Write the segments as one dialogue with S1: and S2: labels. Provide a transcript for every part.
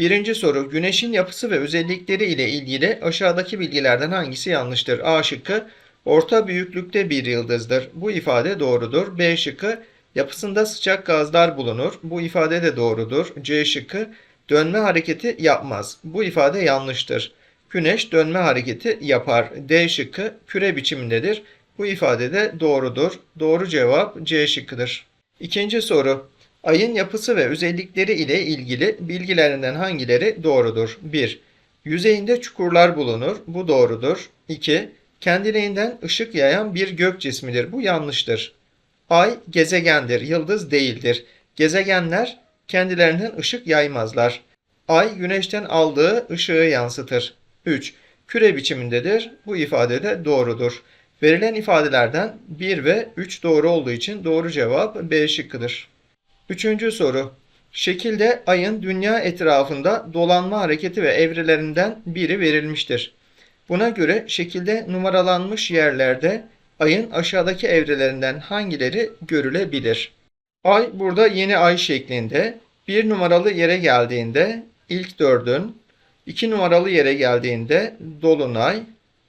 S1: Birinci soru. Güneşin yapısı ve özellikleri ile ilgili aşağıdaki bilgilerden hangisi yanlıştır? A şıkkı orta büyüklükte bir yıldızdır. Bu ifade doğrudur. B şıkkı yapısında sıcak gazlar bulunur. Bu ifade de doğrudur. C şıkkı dönme hareketi yapmaz. Bu ifade yanlıştır. Güneş dönme hareketi yapar. D şıkkı küre biçimindedir. Bu ifade de doğrudur. Doğru cevap C şıkkıdır. İkinci soru. Ayın yapısı ve özellikleri ile ilgili bilgilerinden hangileri doğrudur? 1. Yüzeyinde çukurlar bulunur. Bu doğrudur. 2. Kendiliğinden ışık yayan bir gök cismidir. Bu yanlıştır. Ay gezegendir, yıldız değildir. Gezegenler kendilerinden ışık yaymazlar. Ay güneşten aldığı ışığı yansıtır. 3. Küre biçimindedir. Bu ifade de doğrudur. Verilen ifadelerden 1 ve 3 doğru olduğu için doğru cevap B şıkkıdır. Üçüncü soru. Şekilde ayın dünya etrafında dolanma hareketi ve evrelerinden biri verilmiştir. Buna göre şekilde numaralanmış yerlerde ayın aşağıdaki evrelerinden hangileri görülebilir? Ay burada yeni ay şeklinde. Bir numaralı yere geldiğinde ilk dördün, iki numaralı yere geldiğinde dolunay,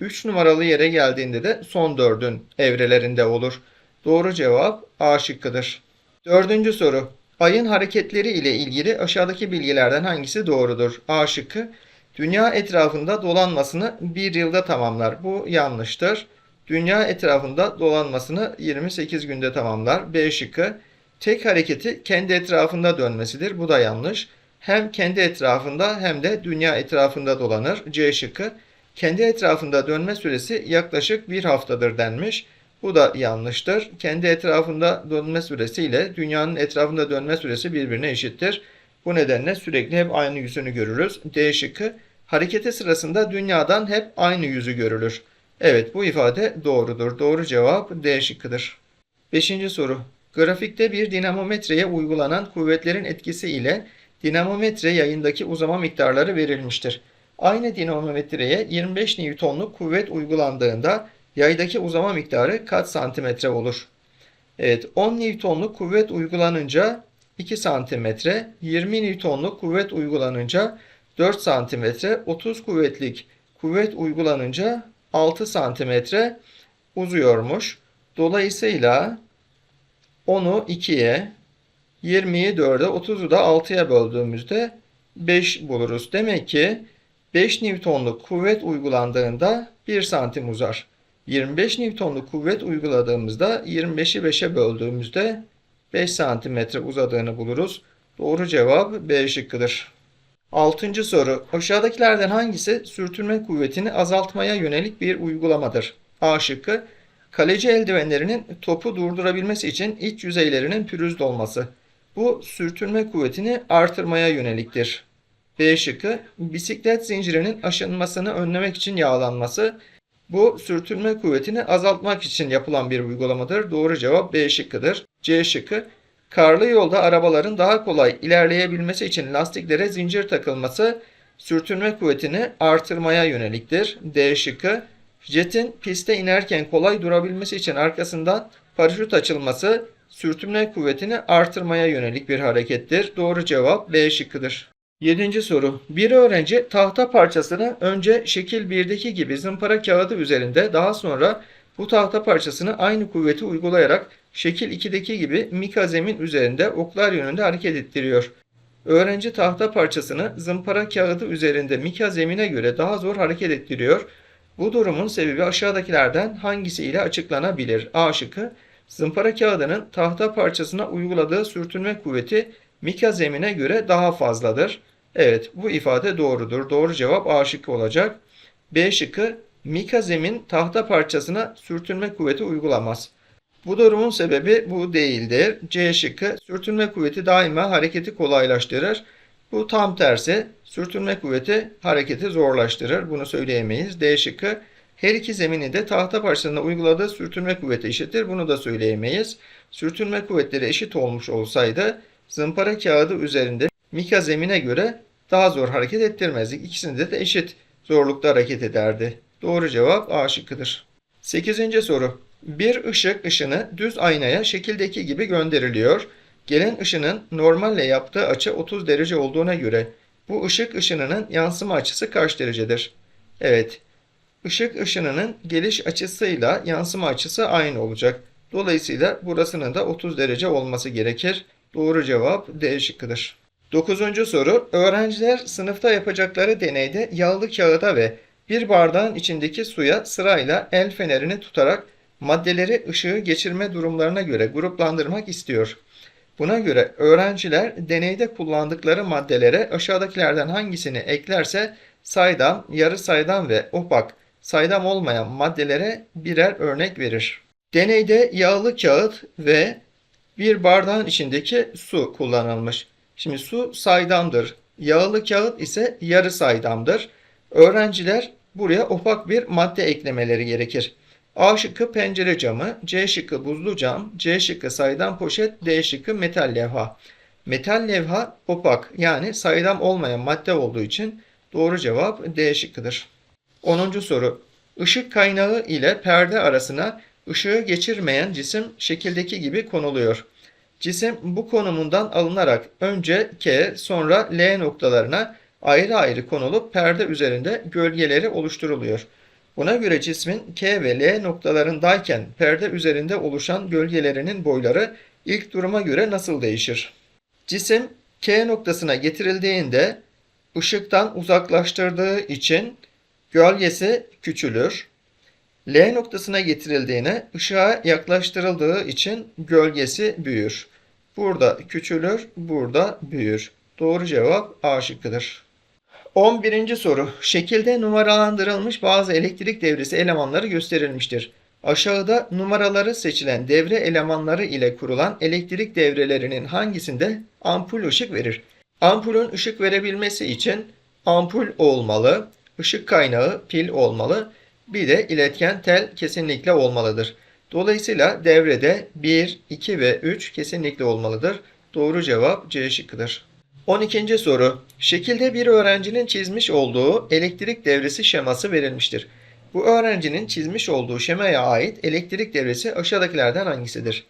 S1: üç numaralı yere geldiğinde de son dördün evrelerinde olur. Doğru cevap A şıkkıdır. Dördüncü soru. Ayın hareketleri ile ilgili aşağıdaki bilgilerden hangisi doğrudur? A şıkkı. Dünya etrafında dolanmasını bir yılda tamamlar. Bu yanlıştır. Dünya etrafında dolanmasını 28 günde tamamlar. B şıkkı. Tek hareketi kendi etrafında dönmesidir. Bu da yanlış. Hem kendi etrafında hem de dünya etrafında dolanır. C şıkkı. Kendi etrafında dönme süresi yaklaşık bir haftadır denmiş. Bu da yanlıştır. Kendi etrafında dönme süresi ile dünyanın etrafında dönme süresi birbirine eşittir. Bu nedenle sürekli hep aynı yüzünü görürüz. D şıkkı hareketi sırasında dünyadan hep aynı yüzü görülür. Evet bu ifade doğrudur. Doğru cevap D şıkkıdır. Beşinci soru. Grafikte bir dinamometreye uygulanan kuvvetlerin etkisi ile dinamometre yayındaki uzama miktarları verilmiştir. Aynı dinamometreye 25 Newton'luk kuvvet uygulandığında yaydaki uzama miktarı kaç santimetre olur? Evet 10 Newton'luk kuvvet uygulanınca 2 santimetre, 20 Newton'luk kuvvet uygulanınca 4 santimetre, 30 kuvvetlik kuvvet uygulanınca 6 santimetre uzuyormuş. Dolayısıyla 10'u 2'ye, 20'yi 4'e, 30'u da 6'ya böldüğümüzde 5 buluruz. Demek ki 5 Newton'luk kuvvet uygulandığında 1 santim uzar. 25 Newton'luk kuvvet uyguladığımızda 25'i 5'e böldüğümüzde 5 santimetre uzadığını buluruz. Doğru cevap B şıkkıdır. Altıncı soru. Aşağıdakilerden hangisi sürtünme kuvvetini azaltmaya yönelik bir uygulamadır? A şıkkı. Kaleci eldivenlerinin topu durdurabilmesi için iç yüzeylerinin pürüzlü olması. Bu sürtünme kuvvetini artırmaya yöneliktir. B şıkkı. Bisiklet zincirinin aşınmasını önlemek için yağlanması. Bu sürtünme kuvvetini azaltmak için yapılan bir uygulamadır. Doğru cevap B şıkkıdır. C şıkkı. Karlı yolda arabaların daha kolay ilerleyebilmesi için lastiklere zincir takılması sürtünme kuvvetini artırmaya yöneliktir. D şıkkı. Jetin piste inerken kolay durabilmesi için arkasından paraşüt açılması sürtünme kuvvetini artırmaya yönelik bir harekettir. Doğru cevap B şıkkıdır. Yedinci soru. Bir öğrenci tahta parçasını önce şekil 1'deki gibi zımpara kağıdı üzerinde daha sonra bu tahta parçasını aynı kuvveti uygulayarak şekil 2'deki gibi mika zemin üzerinde oklar yönünde hareket ettiriyor. Öğrenci tahta parçasını zımpara kağıdı üzerinde mika zemine göre daha zor hareket ettiriyor. Bu durumun sebebi aşağıdakilerden hangisiyle açıklanabilir? A şıkkı. Zımpara kağıdının tahta parçasına uyguladığı sürtünme kuvveti mika zemine göre daha fazladır. Evet bu ifade doğrudur. Doğru cevap A şıkkı olacak. B şıkkı mika zemin tahta parçasına sürtünme kuvveti uygulamaz. Bu durumun sebebi bu değildir. C şıkkı sürtünme kuvveti daima hareketi kolaylaştırır. Bu tam tersi. Sürtünme kuvveti hareketi zorlaştırır. Bunu söyleyemeyiz. D şıkkı her iki zemini de tahta parçasına uyguladığı sürtünme kuvveti eşittir. Bunu da söyleyemeyiz. Sürtünme kuvvetleri eşit olmuş olsaydı zımpara kağıdı üzerinde mika zemine göre daha zor hareket ettirmezdik. İkisinde de eşit zorlukta hareket ederdi. Doğru cevap A şıkkıdır. 8. soru. Bir ışık ışını düz aynaya şekildeki gibi gönderiliyor. Gelen ışının normalle yaptığı açı 30 derece olduğuna göre Bu ışık ışınının yansıma açısı kaç derecedir? Evet. Işık ışınının geliş açısıyla yansıma açısı aynı olacak. Dolayısıyla burasının da 30 derece olması gerekir. Doğru cevap D şıkkıdır. Dokuzuncu soru. Öğrenciler sınıfta yapacakları deneyde yağlı kağıda ve bir bardağın içindeki suya sırayla el fenerini tutarak maddeleri ışığı geçirme durumlarına göre gruplandırmak istiyor. Buna göre öğrenciler deneyde kullandıkları maddelere aşağıdakilerden hangisini eklerse saydam, yarı saydam ve opak, saydam olmayan maddelere birer örnek verir. Deneyde yağlı kağıt ve bir bardağın içindeki su kullanılmış. Şimdi su saydamdır. Yağlı kağıt ise yarı saydamdır. Öğrenciler buraya opak bir madde eklemeleri gerekir. A şıkkı pencere camı, C şıkkı buzlu cam, C şıkkı saydam poşet, D şıkkı metal levha. Metal levha opak yani saydam olmayan madde olduğu için doğru cevap D şıkkıdır. 10. soru. Işık kaynağı ile perde arasına ışığı geçirmeyen cisim şekildeki gibi konuluyor. Cisim bu konumundan alınarak önce K sonra L noktalarına ayrı ayrı konulup perde üzerinde gölgeleri oluşturuluyor. Buna göre cismin K ve L noktalarındayken perde üzerinde oluşan gölgelerinin boyları ilk duruma göre nasıl değişir? Cisim K noktasına getirildiğinde ışıktan uzaklaştırdığı için gölgesi küçülür. L noktasına getirildiğine ışığa yaklaştırıldığı için gölgesi büyür. Burada küçülür, burada büyür. Doğru cevap A şıkkıdır. 11. soru. Şekilde numaralandırılmış bazı elektrik devresi elemanları gösterilmiştir. Aşağıda numaraları seçilen devre elemanları ile kurulan elektrik devrelerinin hangisinde ampul ışık verir? Ampulün ışık verebilmesi için ampul olmalı, ışık kaynağı pil olmalı, bir de iletken tel kesinlikle olmalıdır. Dolayısıyla devrede 1, 2 ve 3 kesinlikle olmalıdır. Doğru cevap C şıkkıdır. 12. soru. Şekilde bir öğrencinin çizmiş olduğu elektrik devresi şeması verilmiştir. Bu öğrencinin çizmiş olduğu şemaya ait elektrik devresi aşağıdakilerden hangisidir?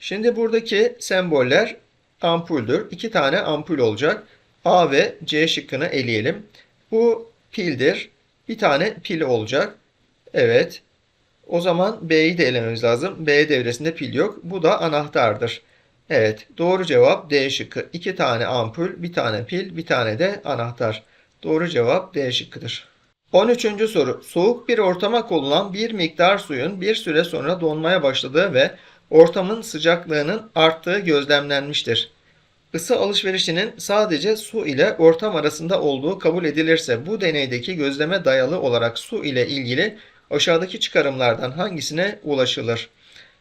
S1: Şimdi buradaki semboller ampuldür. İki tane ampul olacak. A ve C şıkkını eleyelim. Bu pildir. Bir tane pil olacak. Evet. O zaman B'yi de elememiz lazım. B devresinde pil yok. Bu da anahtardır. Evet, doğru cevap D şıkkı. İki tane ampul, bir tane pil, bir tane de anahtar. Doğru cevap D şıkkıdır. 13. soru. Soğuk bir ortama konulan bir miktar suyun bir süre sonra donmaya başladığı ve ortamın sıcaklığının arttığı gözlemlenmiştir. Isı alışverişinin sadece su ile ortam arasında olduğu kabul edilirse bu deneydeki gözleme dayalı olarak su ile ilgili aşağıdaki çıkarımlardan hangisine ulaşılır?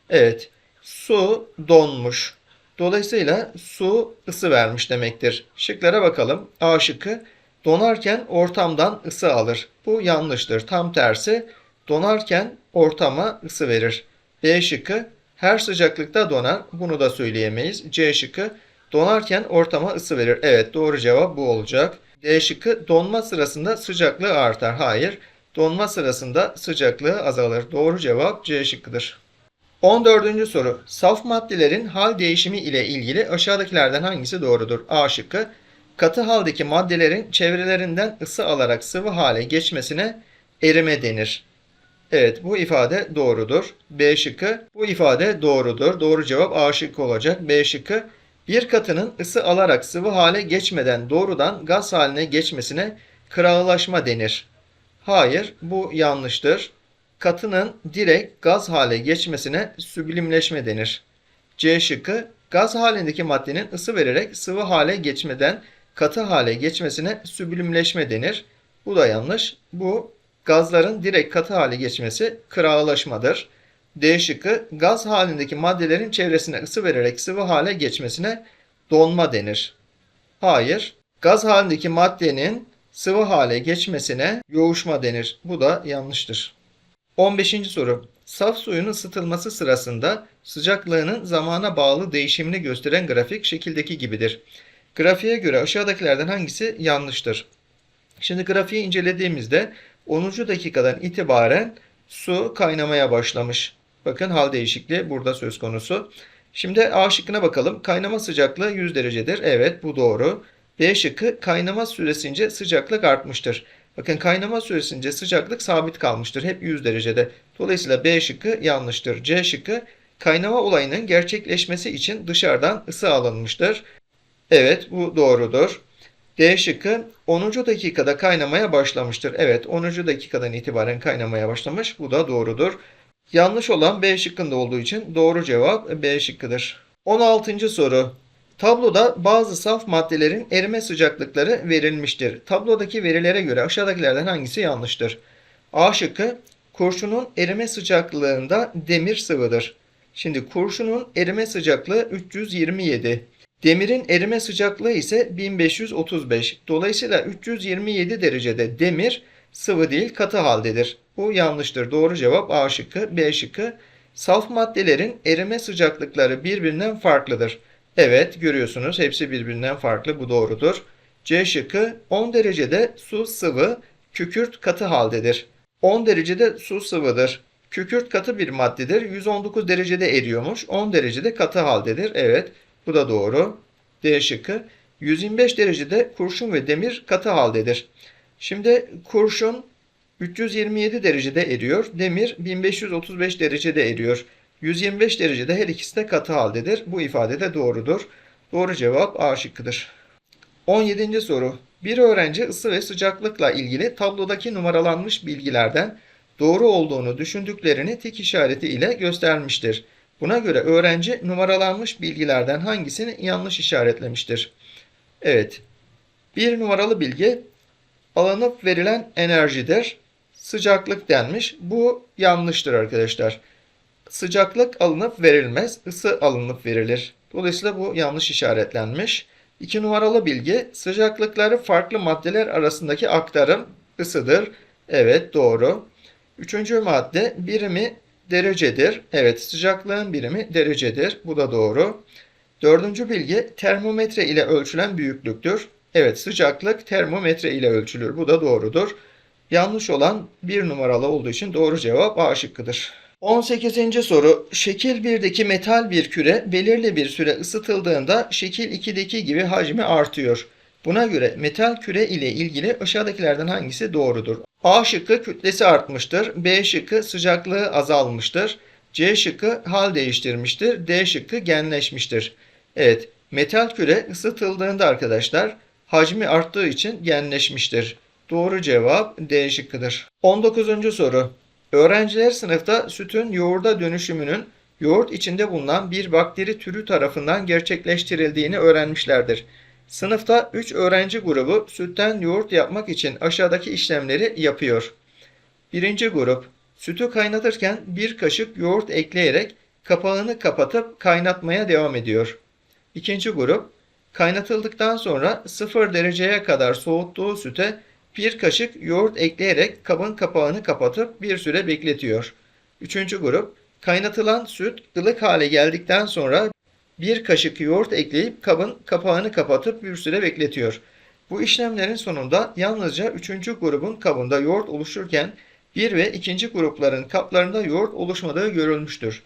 S1: Evet, su donmuş. Dolayısıyla su ısı vermiş demektir. Şıklara bakalım. A şıkkı donarken ortamdan ısı alır. Bu yanlıştır. Tam tersi donarken ortama ısı verir. B şıkkı her sıcaklıkta donar. Bunu da söyleyemeyiz. C şıkkı donarken ortama ısı verir. Evet doğru cevap bu olacak. D şıkkı donma sırasında sıcaklığı artar. Hayır. Donma sırasında sıcaklığı azalır. Doğru cevap C şıkkıdır. 14. soru. Saf maddelerin hal değişimi ile ilgili aşağıdakilerden hangisi doğrudur? A şıkkı. Katı haldeki maddelerin çevrelerinden ısı alarak sıvı hale geçmesine erime denir. Evet bu ifade doğrudur. B şıkkı. Bu ifade doğrudur. Doğru cevap A şıkkı olacak. B şıkkı. Bir katının ısı alarak sıvı hale geçmeden doğrudan gaz haline geçmesine kırağılaşma denir. Hayır bu yanlıştır katının direkt gaz hale geçmesine süblimleşme denir. C şıkkı gaz halindeki maddenin ısı vererek sıvı hale geçmeden katı hale geçmesine süblimleşme denir. Bu da yanlış. Bu gazların direkt katı hale geçmesi kırağılaşmadır. D şıkkı gaz halindeki maddelerin çevresine ısı vererek sıvı hale geçmesine donma denir. Hayır. Gaz halindeki maddenin sıvı hale geçmesine yoğuşma denir. Bu da yanlıştır. 15. soru. Saf suyun ısıtılması sırasında sıcaklığının zamana bağlı değişimini gösteren grafik şekildeki gibidir. Grafiğe göre aşağıdakilerden hangisi yanlıştır? Şimdi grafiği incelediğimizde 10. dakikadan itibaren su kaynamaya başlamış. Bakın hal değişikliği burada söz konusu. Şimdi A şıkkına bakalım. Kaynama sıcaklığı 100 derecedir. Evet bu doğru. B şıkkı kaynama süresince sıcaklık artmıştır. Bakın kaynama süresince sıcaklık sabit kalmıştır. Hep 100 derecede. Dolayısıyla B şıkkı yanlıştır. C şıkkı kaynama olayının gerçekleşmesi için dışarıdan ısı alınmıştır. Evet bu doğrudur. D şıkkı 10. dakikada kaynamaya başlamıştır. Evet 10. dakikadan itibaren kaynamaya başlamış. Bu da doğrudur. Yanlış olan B şıkkında olduğu için doğru cevap B şıkkıdır. 16. soru. Tabloda bazı saf maddelerin erime sıcaklıkları verilmiştir. Tablodaki verilere göre aşağıdakilerden hangisi yanlıştır? A şıkkı kurşunun erime sıcaklığında demir sıvıdır. Şimdi kurşunun erime sıcaklığı 327. Demirin erime sıcaklığı ise 1535. Dolayısıyla 327 derecede demir sıvı değil katı haldedir. Bu yanlıştır. Doğru cevap A şıkkı, B şıkkı. Saf maddelerin erime sıcaklıkları birbirinden farklıdır. Evet görüyorsunuz hepsi birbirinden farklı bu doğrudur. C şıkkı 10 derecede su sıvı, kükürt katı haldedir. 10 derecede su sıvıdır. Kükürt katı bir maddedir. 119 derecede eriyormuş. 10 derecede katı haldedir. Evet bu da doğru. D şıkkı 125 derecede kurşun ve demir katı haldedir. Şimdi kurşun 327 derecede eriyor. Demir 1535 derecede eriyor. 125 derecede her ikisi de katı haldedir. Bu ifade de doğrudur. Doğru cevap A şıkkıdır. 17. soru. Bir öğrenci ısı ve sıcaklıkla ilgili tablodaki numaralanmış bilgilerden doğru olduğunu düşündüklerini tik işareti ile göstermiştir. Buna göre öğrenci numaralanmış bilgilerden hangisini yanlış işaretlemiştir? Evet. Bir numaralı bilgi alınıp verilen enerjidir. Sıcaklık denmiş. Bu yanlıştır arkadaşlar. Sıcaklık alınıp verilmez, ısı alınıp verilir. Dolayısıyla bu yanlış işaretlenmiş. İki numaralı bilgi sıcaklıkları farklı maddeler arasındaki aktarım ısıdır. Evet doğru. Üçüncü madde birimi derecedir. Evet sıcaklığın birimi derecedir. Bu da doğru. Dördüncü bilgi termometre ile ölçülen büyüklüktür. Evet sıcaklık termometre ile ölçülür. Bu da doğrudur. Yanlış olan bir numaralı olduğu için doğru cevap A şıkkıdır. 18. soru. Şekil 1'deki metal bir küre belirli bir süre ısıtıldığında şekil 2'deki gibi hacmi artıyor. Buna göre metal küre ile ilgili aşağıdakilerden hangisi doğrudur? A şıkkı kütlesi artmıştır. B şıkkı sıcaklığı azalmıştır. C şıkkı hal değiştirmiştir. D şıkkı genleşmiştir. Evet, metal küre ısıtıldığında arkadaşlar hacmi arttığı için genleşmiştir. Doğru cevap D şıkkıdır. 19. soru. Öğrenciler sınıfta sütün yoğurda dönüşümünün yoğurt içinde bulunan bir bakteri türü tarafından gerçekleştirildiğini öğrenmişlerdir. Sınıfta 3 öğrenci grubu sütten yoğurt yapmak için aşağıdaki işlemleri yapıyor. Birinci grup sütü kaynatırken bir kaşık yoğurt ekleyerek kapağını kapatıp kaynatmaya devam ediyor. İkinci grup kaynatıldıktan sonra 0 dereceye kadar soğuttuğu süte bir kaşık yoğurt ekleyerek kabın kapağını kapatıp bir süre bekletiyor. Üçüncü grup kaynatılan süt ılık hale geldikten sonra bir kaşık yoğurt ekleyip kabın kapağını kapatıp bir süre bekletiyor. Bu işlemlerin sonunda yalnızca üçüncü grubun kabında yoğurt oluşurken bir ve ikinci grupların kaplarında yoğurt oluşmadığı görülmüştür.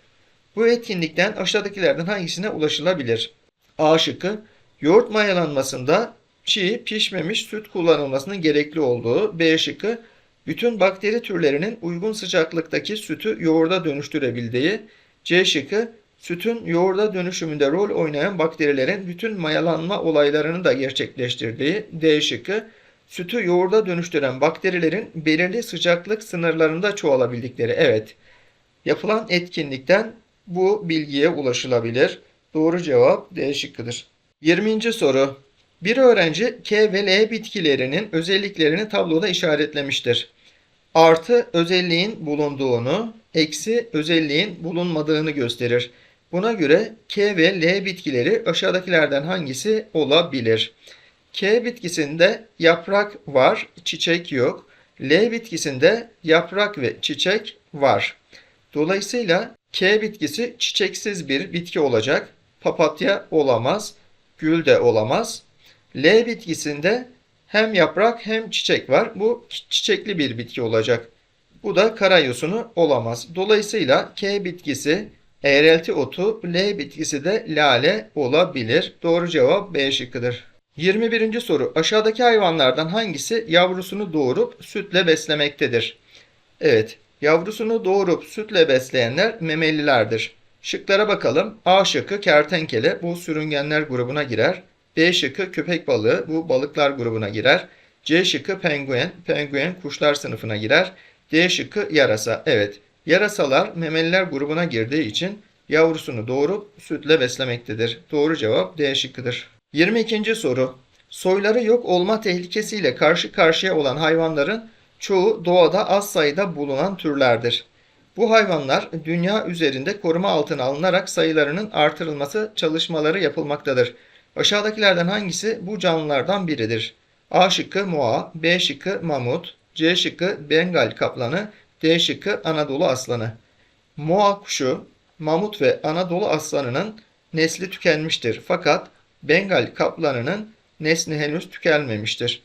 S1: Bu etkinlikten aşağıdakilerden hangisine ulaşılabilir? A şıkkı yoğurt mayalanmasında çiğ pişmemiş süt kullanılmasının gerekli olduğu. B şıkkı bütün bakteri türlerinin uygun sıcaklıktaki sütü yoğurda dönüştürebildiği. C şıkkı sütün yoğurda dönüşümünde rol oynayan bakterilerin bütün mayalanma olaylarını da gerçekleştirdiği. D şıkkı sütü yoğurda dönüştüren bakterilerin belirli sıcaklık sınırlarında çoğalabildikleri. Evet. Yapılan etkinlikten bu bilgiye ulaşılabilir. Doğru cevap D şıkkıdır. 20. soru. Bir öğrenci K ve L bitkilerinin özelliklerini tabloda işaretlemiştir. Artı özelliğin bulunduğunu, eksi özelliğin bulunmadığını gösterir. Buna göre K ve L bitkileri aşağıdakilerden hangisi olabilir? K bitkisinde yaprak var, çiçek yok. L bitkisinde yaprak ve çiçek var. Dolayısıyla K bitkisi çiçeksiz bir bitki olacak. Papatya olamaz, gül de olamaz. L bitkisinde hem yaprak hem çiçek var. Bu çiçekli bir bitki olacak. Bu da karayosunu olamaz. Dolayısıyla K bitkisi eğrelti otu, L bitkisi de lale olabilir. Doğru cevap B şıkkıdır. 21. soru. Aşağıdaki hayvanlardan hangisi yavrusunu doğurup sütle beslemektedir? Evet, yavrusunu doğurup sütle besleyenler memelilerdir. Şıklara bakalım. A şıkkı kertenkele, bu sürüngenler grubuna girer. B şıkkı köpek balığı, bu balıklar grubuna girer. C şıkkı penguen, penguen kuşlar sınıfına girer. D şıkkı yarasa. Evet, yarasalar memeliler grubuna girdiği için yavrusunu doğurup sütle beslemektedir. Doğru cevap D şıkkıdır. 22. soru. Soyları yok olma tehlikesiyle karşı karşıya olan hayvanların çoğu doğada az sayıda bulunan türlerdir. Bu hayvanlar dünya üzerinde koruma altına alınarak sayılarının artırılması çalışmaları yapılmaktadır. Aşağıdakilerden hangisi bu canlılardan biridir? A şıkkı moa, B şıkkı mamut, C şıkkı bengal kaplanı, D şıkkı Anadolu aslanı. Moa kuşu, mamut ve Anadolu aslanının nesli tükenmiştir. Fakat Bengal kaplanının nesli henüz tükenmemiştir.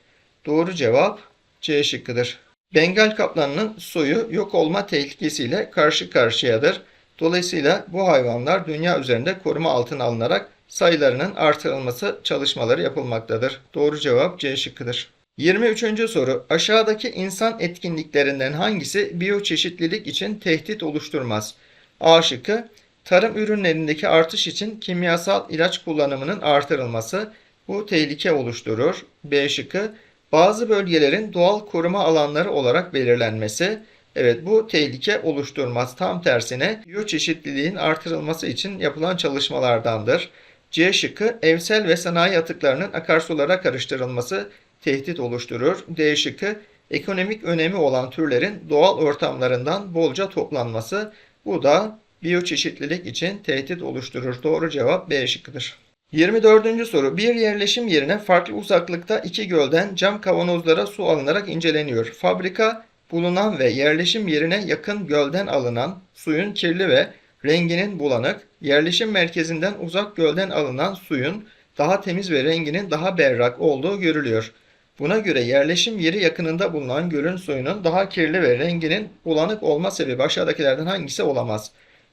S1: Doğru cevap C şıkkıdır. Bengal kaplanının soyu yok olma tehlikesiyle karşı karşıyadır. Dolayısıyla bu hayvanlar dünya üzerinde koruma altına alınarak sayılarının artırılması çalışmaları yapılmaktadır. Doğru cevap C şıkkıdır. 23. soru. Aşağıdaki insan etkinliklerinden hangisi biyoçeşitlilik için tehdit oluşturmaz? A şıkkı Tarım ürünlerindeki artış için kimyasal ilaç kullanımının artırılması bu tehlike oluşturur. B şıkkı bazı bölgelerin doğal koruma alanları olarak belirlenmesi evet bu tehlike oluşturmaz. Tam tersine biyoçeşitliliğin artırılması için yapılan çalışmalardandır. C şıkkı evsel ve sanayi atıklarının akarsulara karıştırılması tehdit oluşturur. D şıkkı ekonomik önemi olan türlerin doğal ortamlarından bolca toplanması bu da biyoçeşitlilik için tehdit oluşturur. Doğru cevap B şıkkıdır. 24. soru. Bir yerleşim yerine farklı uzaklıkta iki gölden cam kavanozlara su alınarak inceleniyor. Fabrika bulunan ve yerleşim yerine yakın gölden alınan suyun kirli ve renginin bulanık, yerleşim merkezinden uzak gölden alınan suyun daha temiz ve renginin daha berrak olduğu görülüyor. Buna göre yerleşim yeri yakınında bulunan gölün suyunun daha kirli ve renginin bulanık olma sebebi aşağıdakilerden hangisi olamaz?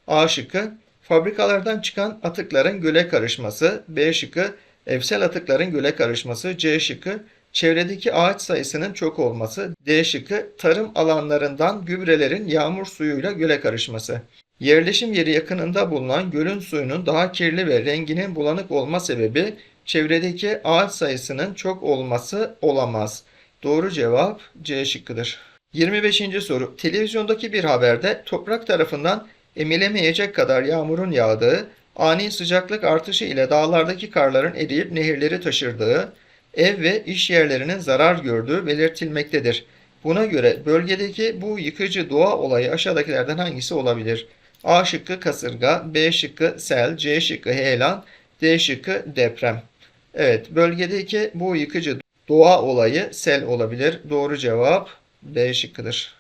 S1: A şıkkı fabrikalardan çıkan atıkların göle karışması. B şıkkı evsel atıkların göle karışması. C şıkkı çevredeki ağaç sayısının çok olması. D şıkkı tarım alanlarından gübrelerin yağmur suyuyla göle karışması. Yerleşim yeri yakınında bulunan gölün suyunun daha kirli ve renginin bulanık olma sebebi çevredeki ağaç sayısının çok olması olamaz. Doğru cevap C şıkkıdır. 25. soru. Televizyondaki bir haberde toprak tarafından emilemeyecek kadar yağmurun yağdığı, ani sıcaklık artışı ile dağlardaki karların eriyip nehirleri taşırdığı, ev ve iş yerlerinin zarar gördüğü belirtilmektedir. Buna göre bölgedeki bu yıkıcı doğa olayı aşağıdakilerden hangisi olabilir? A şıkkı kasırga, B şıkkı sel, C şıkkı heyelan, D şıkkı deprem. Evet, bölgedeki bu yıkıcı doğa olayı sel olabilir. Doğru cevap B şıkkıdır.